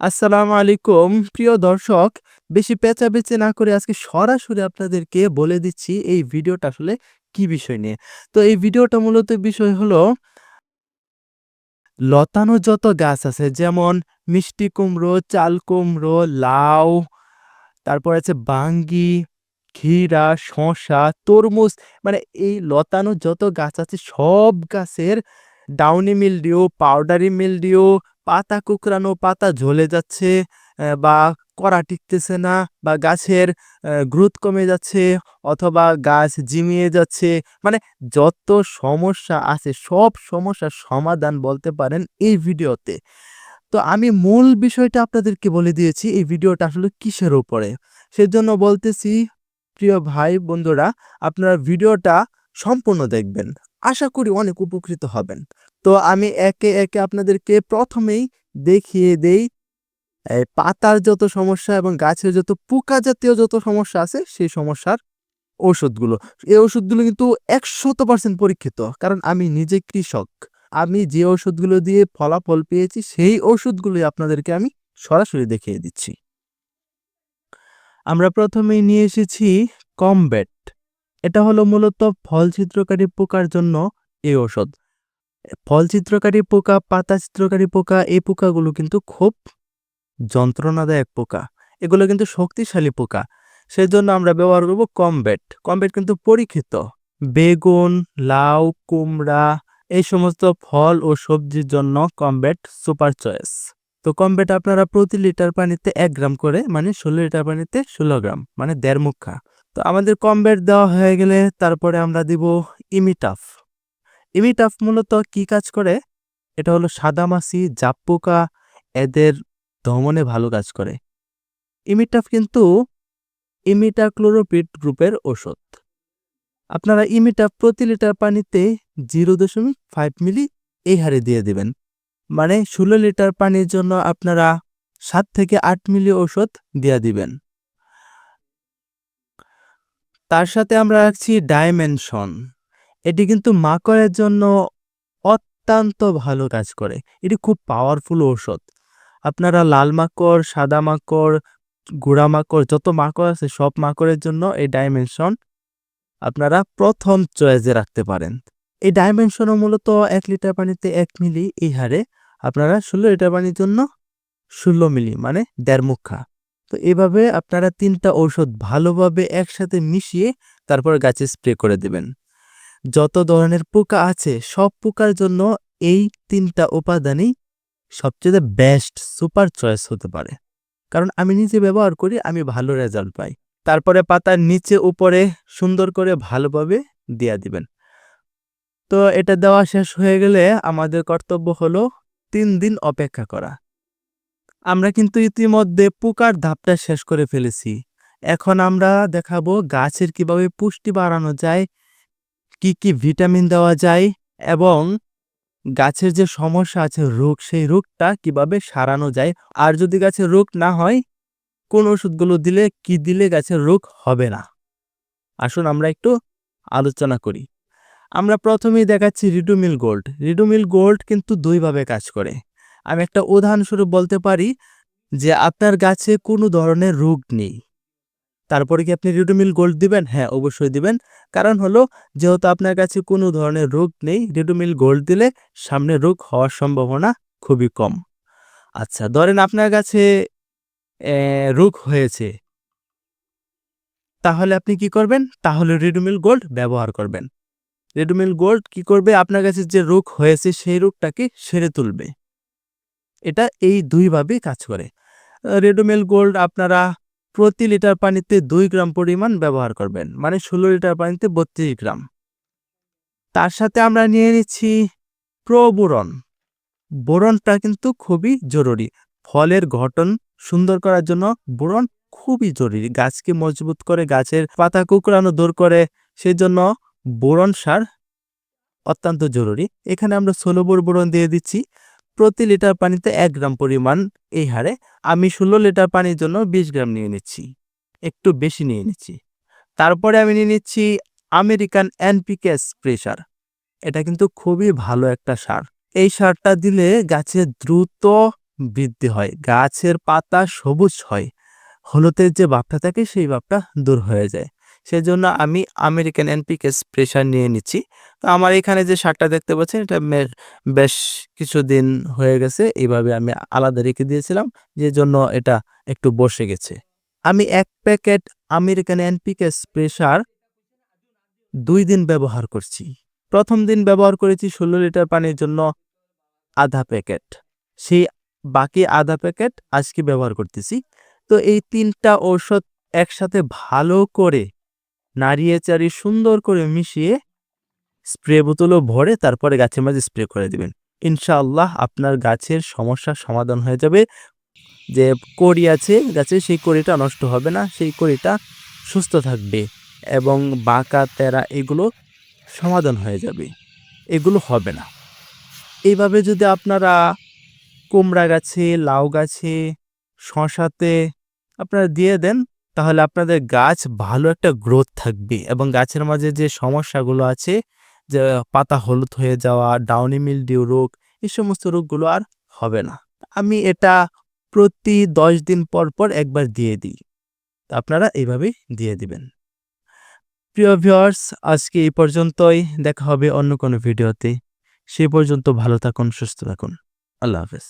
আসসালামু আলাইকুম। প্রিয় দর্শক, বেশি পেঁচাবেচি না করে আজকে সরাসরি আপনাদেরকে বলে দিচ্ছি এই ভিডিওটা আসলে কি বিষয় নিয়ে। তো এই ভিডিওটা মূলত বিষয় হলো লতানো যত গাছ আছে, যেমন মিষ্টি কুমড়ো, চাল কুমড়ো, লাউ, তারপর আছে বাঙ্গি ক্ষীরা শসা, তরমুজ মানে এই লতানো যত গাছ আছে, সব গাছের ডাউনি মিলডিউ পাউডারি মিলডিউ পাতা কুকড়ানো, পাতা ঝলে যাচ্ছে বা কড়া টিকতেছে না, বা গাছের গ্রোথ কমে যাচ্ছে, অথবা গাছ জিমিয়ে যাচ্ছে মানে যত সমস্যা আছে, সব সমস্যার সমাধান বলতে পারেন এই ভিডিওতে। তো আমি মূল বিষয়টা আপনাদেরকে বলে দিয়েছি, এই ভিডিওটা আসলে কিসের উপরে? সেজন্য বলতেছি, প্রিয় ভাই বন্ধুরা, আপনারা ভিডিওটা সম্পূর্ণ দেখবেন, আশা করি অনেক উপকৃত হবেন। তো আমি একে একে আপনাদেরকে প্রথমেই দেখিয়ে দেই পাতার যত সমস্যা এবং গাছের যত পোকা জাতীয় যত সমস্যা আছে, সেই সমস্যার ওষুধগুলো এই ওষুধগুলো কিন্তু একশত পার্সেন্ট পরীক্ষিত, কারণ আমি নিজে কৃষক। আমি যে ওষুধগুলো দিয়ে ফলাফল পেয়েছি, সেই ওষুধগুলোই আপনাদেরকে আমি সরাসরি দেখিয়ে দিচ্ছি। আমরা প্রথমেই নিয়ে এসেছি কমব্যাট। এটা হলো মূলত ফল ছিদ্রকারী পোকার জন্য এই ওষুধ ফল চিত্রকারী পোকা, পাতা চিত্রকারী পোকা, এই পোকাগুলো কিন্তু খুব যন্ত্রণাদায়ক পোকা। এগুলো কিন্তু শক্তিশালী পোকা। সেই জন্য আমরা ব্যবহার করব কমব্যাট। কমব্যাট কিন্তু পরীক্ষিত। বেগুন, লাউ, কুমড়া, এই সমস্ত ফল ও সবজির জন্য কমব্যাট সুপার চয়েস। তো কমব্যাট আপনারা প্রতি লিটার পানিতে এক গ্রাম করে মানে ষোলো লিটার পানিতে ষোলো গ্রাম মানে দেড় মুখা। তো আমাদের কমব্যাট দেওয়া হয়ে গেলে তারপরে আমরা দিব ইমিটাফ। ইমিটাফ মূলত কি কাজ করে? এটা হলো সাদামাছি জাপ পোকা এদের দমনে ভালো কাজ করে। ইমিটাফ কিন্তু ইমিটাক্লোরোপিড গ্রুপের ওষুধ আপনারা ইমিটাফ প্রতি লিটার পানিতে জিরো দশমিক ফাইভ মিলি এই হারে দিয়ে দিবেন। মানে ষোলো লিটার পানির জন্য আপনারা সাত থেকে আট মিলি ওষুধ দিয়ে দিবেন। তার সাথে আমরা রাখছি ডাইমেনশন। এটি কিন্তু মাকড়ের জন্য অত্যন্ত ভালো কাজ করে। এটি খুব পাওয়ারফুল ঔষধ। আপনারা লাল মাকড়, সাদা মাকড়, গুড়া মাকড়, যত মাকড় আছে, সব মাকড়ের জন্য এই ডাইমেনশন আপনারা প্রথম চয়েসে রাখতে পারেন। এই ডাইমেনশনও মূলত এক লিটার পানিতে এক মিলি এই হারে আপনারা ষোলো লিটার পানির জন্য ষোলো মিলি মানে দেড় মুখা। তো এভাবে আপনারা তিনটা ঔষধ ভালোভাবে একসাথে মিশিয়ে তারপর গাছে স্প্রে করে দেবেন। যত ধরনের পোকা আছে, সব পোকার জন্য এই তিনটা উপাদানই সবচেয়ে বেস্ট সুপার চয়েস হতে পারে। কারণ আমি নিজে ব্যবহার করি, আমি ভালো রেজাল্ট পাই। তারপরে পাতার নিচে উপরে সুন্দর করে ভালোভাবে দিয়া দিবেন। তো এটা দেওয়া শেষ হয়ে গেলে আমাদের কর্তব্য হলো তিন দিন অপেক্ষা করা। আমরা কিন্তু ইতিমধ্যে পোকার ধাপটা শেষ করে ফেলেছি। এখন আমরা দেখাবো গাছের কীভাবে পুষ্টি বাড়ানো যায় কি কি ভিটামিন দেওয়া যায় এবং গাছের যে সমস্যা আছে রোগ, সেই রোগটা কীভাবে সারানো যায়? আর যদি গাছে রোগ না হয়, কোন ওষুধগুলো দিলে, কি দিলে গাছের রোগ হবে না? আসুন আমরা একটু আলোচনা করি। আমরা প্রথমেই দেখাচ্ছি রিডুমিল গোল্ড। রিডুমিল গোল্ড কিন্তু দুইভাবে কাজ করে। আমি একটা উদাহরণস্বরূপ বলতে পারি যে আপনার গাছে কোনো ধরনের রোগ নেই। তারপরে কি আপনি রিডুমিল গোল্ড দিবেন? হ্যাঁ অবশ্যই দিবেন। কারণ হলো, যেহেতু আপনার কাছে কোনো ধরনের রোগ নেই রিডুমিল গোল্ড দিলে সামনে রোগ হওয়ার সম্ভাবনা খুবই কম। আচ্ছা ধরেন আপনার কাছে রোগ হয়েছে। তাহলে আপনি কি করবেন? তাহলে রিডুমিল গোল্ড ব্যবহার করবেন। রেডুমিল গোল্ড কি করবে? আপনার কাছে যে রোগ হয়েছে, সেই রোগটাকে সেরে তুলবে। এটা এই দুইভাবে কাজ করে। রেডুমিল গোল্ড আপনারা প্রতি লিটার পানিতে দুই গ্রাম পরিমাণ ব্যবহার করবেন মানে ষোলো লিটার পানিতে বত্রিশ গ্রাম। তার সাথে আমরা নিয়ে নিচ্ছি প্রবোরন। বোরনটা কিন্তু খুবই জরুরি। ফলের গঠন সুন্দর করার জন্য বোরন খুবই জরুরি। গাছকে মজবুত করে গাছের পাতা কুকড়ানো দূর করে সেই জন্য বোরন সার অত্যন্ত জরুরি। এখানে আমরা ষোলো বোর বোরন দিয়ে দিচ্ছি। প্রতি লিটার পানিতে এক গ্রাম পরিমাণ এই হারে। আমি ষোলো লিটার পানির জন্য বিশ গ্রাম নিয়ে নিচ্ছি, একটু বেশি নিয়ে নিচ্ছি। তারপরে আমি নিয়ে নিচ্ছি আমেরিকান এনপিকে স্প্রেসার। এটা কিন্তু খুবই ভালো একটা সার। এই সারটা দিলে গাছে দ্রুত বৃদ্ধি হয়, গাছের পাতা সবুজ হয়, হলুদের যে ভাবটা থাকে সেই ভাবটা দূর হয়ে যায়। সেজন্য আমি আমেরিকান এনপিকে স্প্রেশার নিয়ে নিচ্ছি। তো আমার এখানে যে সারটা দেখতে পাচ্ছেন, এটা বেশ কিছুদিন হয়ে গেছে। এইভাবে আমি আলাদা রেখে দিয়েছিলাম যে জন্য এটা একটু বসে গেছে। আমি এক প্যাকেট আমেরিকান এনপিকে স্প্রেশার দুই দিন ব্যবহার করছি। প্রথম দিন ব্যবহার করেছি ষোলো লিটার পানির জন্য আধা প্যাকেট। সেই বাকি আধা প্যাকেট আজকে ব্যবহার করতেছি। তো এই তিনটা ঔষধ একসাথে ভালো করে নাড়িয়ে চাড়িয়ে সুন্দর করে মিশিয়ে স্প্রে বোতলও ভরে তারপরে গাছের মাঝে স্প্রে করে দিবেন। ইনশাআল্লাহ আপনার গাছের সমস্যার সমাধান হয়ে যাবে। যে কড়ি আছে গাছে, সেই কড়িটা নষ্ট হবে না, সেই কড়িটা সুস্থ থাকবে এবং বাঁকা তেরা এগুলো সমাধান হয়ে যাবে। এগুলো হবে না। এইভাবে যদি আপনারা কুমড়া গাছে, লাউ গাছে, শশাতে আপনারা দিয়ে দেন তাহলে আপনাদের গাছ ভালো একটা গ্রোথ থাকবে এবং গাছের মাঝে যে সমস্যাগুলো আছে, যে পাতা হলুদ হয়ে যাওয়া ডাউনি মিলডিউ রোগ এই সমস্ত রোগগুলো আর হবে না। আমি এটা প্রতি দশ দিন পর পর একবার দিয়ে দিই। আপনারা এইভাবেই দিয়ে দিবেন। প্রিয় ভিউয়ার্স আজকে এই পর্যন্তই। দেখা হবে অন্য কোনো ভিডিওতে সেই পর্যন্ত ভালো থাকুন, সুস্থ থাকুন। আল্লাহ হাফেজ।